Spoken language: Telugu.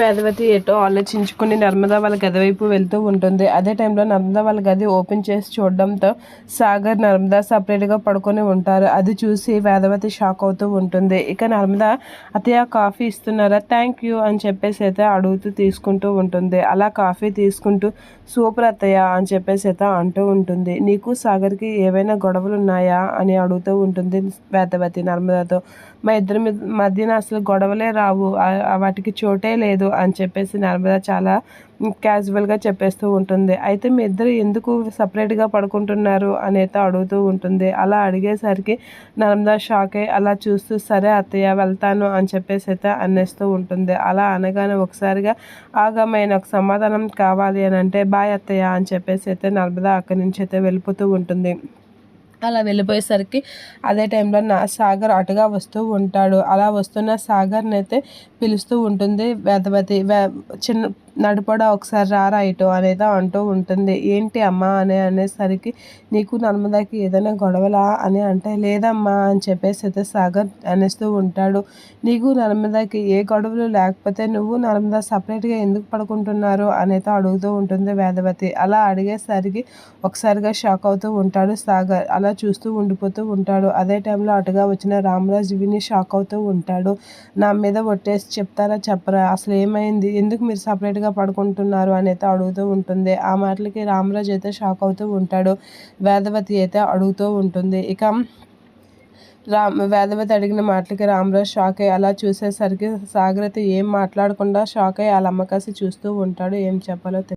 వేదవతి ఎటో ఆలోచించుకుని నర్మదా వాళ్ళ గది వైపు వెళ్తూ ఉంటుంది. అదే టైంలో నర్మదా వాళ్ళ గది ఓపెన్ చేసి చూడడంతో సాగర్ నర్మదా సపరేట్గా పడుకొని ఉంటారు. అది చూసి వేదవతి షాక్ అవుతూ ఉంటుంది. ఇక నర్మదా అతయ్య కాఫీ ఇస్తున్నారా? థ్యాంక్ యూ అని చెప్పేసి అయితే అడుగుతూ తీసుకుంటూ ఉంటుంది. అలా కాఫీ తీసుకుంటూ సూపర్ అత్తయ్య అని చెప్పేసి అయితే అంటూ ఉంటుంది. నీకు సాగర్కి ఏవైనా గొడవలు ఉన్నాయా అని అడుగుతూ ఉంటుంది వేదవతి నర్మదాతో. మా ఇద్దరి మధ్యన అసలు గొడవలే రావు. వాటికి చోటే లేదు. అని చెప్పేసి నర్మదా చాలా క్యాజువల్గా చెప్పేస్తూ ఉంటుంది. అయితే మీ ఇద్దరు ఎందుకు సపరేట్గా పడుకుంటున్నారు అనేది అడుగుతూ ఉంటుంది. అలా అడిగేసరికి నర్మదా షాక్ అయ్యి అలా చూస్తూ సరే అత్తయ్య వెళ్తాను అని చెప్పేసి అయితే అనేస్తూ ఉంటుంది. అలా అనగానే ఒకసారిగా ఆగమైన ఒక సమాధానం కావాలి అని అంటే బాయ్ అత్తయ్య అని చెప్పేసి అయితే నర్మదా అక్కడి నుంచి అయితే వెళ్ళిపోతూ ఉంటుంది. అలా వెళ్ళిపోయేసరికి అదే టైంలో నా సాగర్ అటుగా వస్తూ ఉంటాడు. అలా వస్తున్న సాగర్ని అయితే పిలుస్తూ ఉంటుంది. వేదవతి చిన్న నడుపడా ఒకసారి రారా ఇటు అనేది అంటూ ఉంటుంది. ఏంటి అమ్మా అని అనేసరికి నీకు నర్మదాకి ఏదైనా గొడవలా అని అంటే లేదమ్మా అని చెప్పేసి అయితే సాగర్ అనేస్తూ ఉంటాడు. నీకు నర్మదాకి ఏ గొడవలు లేకపోతే నువ్వు నర్మదా సపరేట్గా ఎందుకు పడుకుంటున్నారు అనేది అడుగుతూ ఉంటుంది వేదవతి. అలా అడిగేసరికి ఒకసారిగా షాక్ అవుతూ ఉంటాడు సాగర్. అలా చూస్తూ ఉండిపోతూ ఉంటాడు. అదే టైంలో అటుగా వచ్చిన రామరాజు విని షాక్ అవుతూ ఉంటాడు. నా మీద ఒట్టేసి చెప్తారా చెప్పరా? అసలు ఏమైంది? ఎందుకు మీరు సపరేట్గా హ్యాపీగా పడుకుంటున్నారు అని అయితే అడుగుతూ ఉంటుంది. ఆ మాటలకి రామరాజు అయితే షాక్ అవుతూ ఉంటాడు. వేదవతి అయితే అడుగుతూ ఉంటుంది. ఇక రామ్ వేదవతి అడిగిన మాటలకి రామరాజు షాక్ అయ్యి అలా చూసేసరికి సాగర్ అయితే ఏం మాట్లాడకుండా షాక్ అయ్యి వాళ్ళ అమ్మకాసి చూస్తూ ఉంటాడు. ఏం చెప్పాలో